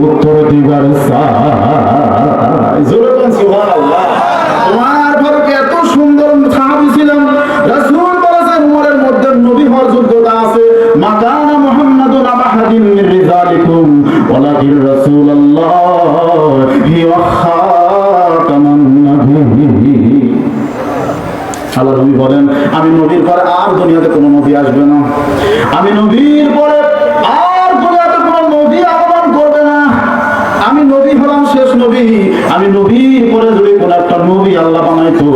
উত্তর দিবার আমি নবীর পরে আর দুনিয়াতে কোনো নবী আসবে না। আমি নবীর পরে আর নবী হলাম শেষ নবী। আমি নবীর পরে যদি কোন একটা নবী আল্লাহ বানাইতো,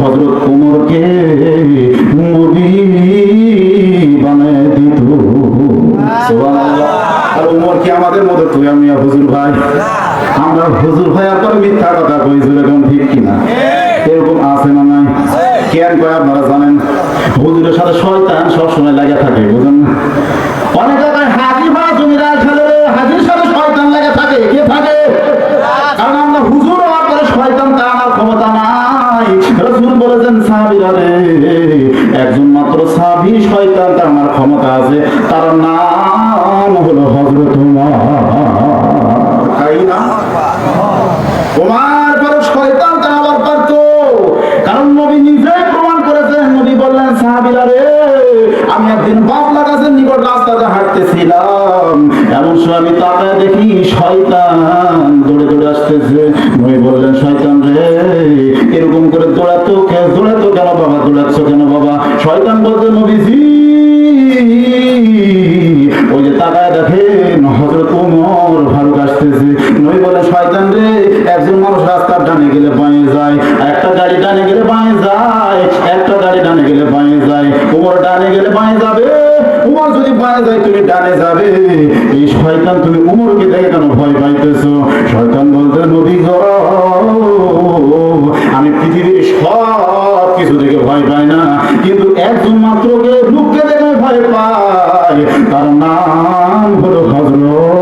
হযরত ওমরকে নবী বানায় দিত। আমাদের এরকম আছে না কেন আপনারা জানেন? থাকে, বুঝেন অনেক জায়গায় সাহাবীরা একজন মাত্র সাহাবী শয়তান, তার আমার ক্ষমতা আছে। তার নাম হলো উমর। তাই না তোমার শয়তান তা আবার পারত কারণ নবী নিজেই প্রমাণ করেছেন, নবী বললেন, সাহাবীরা রে, আমি একদিন বাবলা গাছের নিকট রাস্তাতে হাঁটতেছিলাম। এমন সময় আমি তাকায় দেখি শয়তান দৌড়ে দৌড়ে আসতেছে। নবী বললেন, শয়তান রে, এরকম করে দৌড়াতো দৌড়াতো বাবা কেন বাবা? শয়তান বলতে নবীজি, ওই যে তাকায় দেখেন, হযরত ওমর ফারুক আসতেছে। নবী বলে, শয়তান রে, একজন মানুষ রাস্তার ডানে গেলে বাঁয়ে যায়, একটা গাড়ি ডানে গেলে বাঁয়ে যায়, একটা গাড়ি ডানে গেলে বাঁয়ে যায়। ওমর ডানে গেলে বাঁয়ে যাবে, উমর যদি বাঁয়ে যায়, তুমি ডানে যাবে। এই শয়তান তুমি উমরকে দেখে কেন ভয় পাইতেছো? নাম হলো হজরত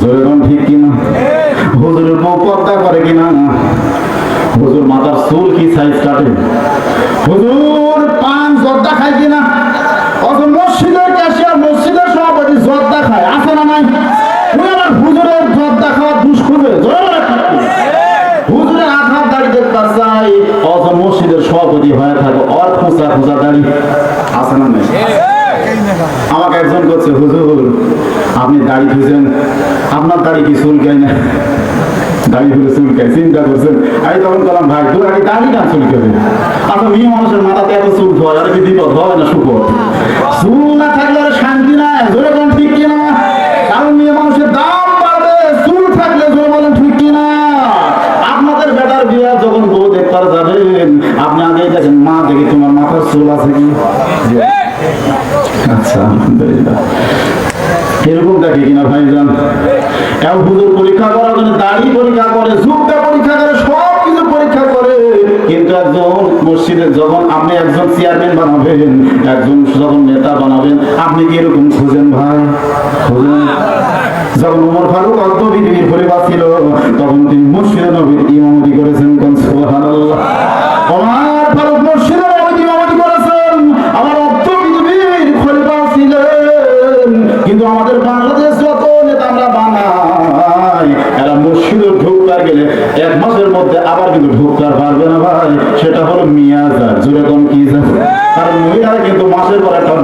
লম্বা কিনা ঠিক কিনা? হুজুরের বউ করে কিনা? হুজুর মাথার চুল কি সাইজ কাটে? হুজুর পান জর্দা খায় কিনা? অত মসজিদের ক্যাশিয়ার মসজিদের সভাপতি জর্দা খায়। আছে না নাই? হুজুরের জর্দা খাওয়া দুষ খুঁজে? হুজুরের আধার দাড়ি দেখতে মসজিদের সভাপতি হয়ে থাকো। অর খোঁচা খোঁচা দাড়ি আছে না নাই? আমাকে একজন করছে, হুজুর, আপনি দাড়ি খুঁজেন আপনার দাড়ি কি না? দাড়ি চুলকায় চিন্তা করছেন। আমি তখন বললাম, ভাই, তোর আগে দাড়ি না চুলকাবে আচ্ছা মেয়ে মানুষের মাথাতে এত চুল হয় আর কি বিপদ হয় না চুল না থাকলে আর শান্তি ঠিক কারণ মেয়ে মানুষের দাম বাড়বে, চুল থাকলে বলেন, ঠিক আপনাদের বেটার বিয়া যখন বউ দেখতে যাবেন, আপনি আগে দেখেন, মা দেখি তোমার মাথার চুল আছে কি? আচ্ছা আলহামদুলিল্লাহ। কিনা ভাইজান? এও হুজুর পরীক্ষা করার জন্য দাড়ি পরীক্ষা করে যুগটা পরীক্ষা করে, সব পরীক্ষা করে। কিন্তু একজন মসজিদে যখন আপনি একজন চেয়ারম্যান বানাবেন, একজন যখন নেতা বানাবেন, আপনি কি এরকম খুঁজেন ভাই? খুঁজেন। যখন উমর ফারুক পৃথিবীর পরিবার ছিল, তখন তিনি মসজিদে নবীর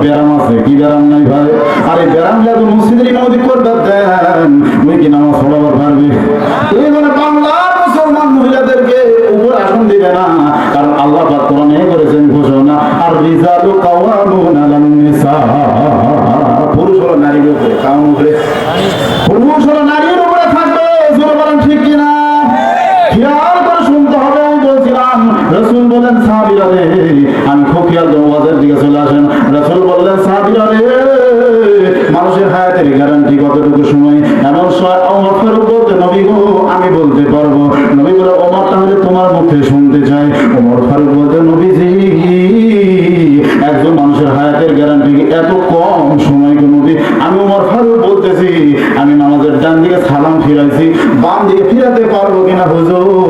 ব্যারাম আছে। কি ব্যারাম নাই ভাই? আরে ব্যারাম লাগবে মসজিদের ইমামতি করবে, দেন। ওই কি নামাজ পড়াবার পারবে? এই বাংলার মুসলমান মহিলাদেরকে উপর আসন দিবে না। কারণ আল্লাহ পাক কোরআনে করেছেন ঘোষণা আর রিজালু কাওয়ামুন আলান নিসা পুরুষ হলো নারীর উপরে উপরে পুরুষ হলো নারীর বলতে পারব। নবী বলে তাহলে তোমার মুখে শুনতে চাই ওমর ফারুক বলতে, নবীজি, একজন মানুষের হায়াতের গ্যারান্টি এত কম সময় গো নবী? আমি ওমর ফারুক বলতেছি, আমি নামাজের ডান দিকে সালাম ফিরাইছি, বাম দিকে ফিরাতে পারব কিনা হুজুর?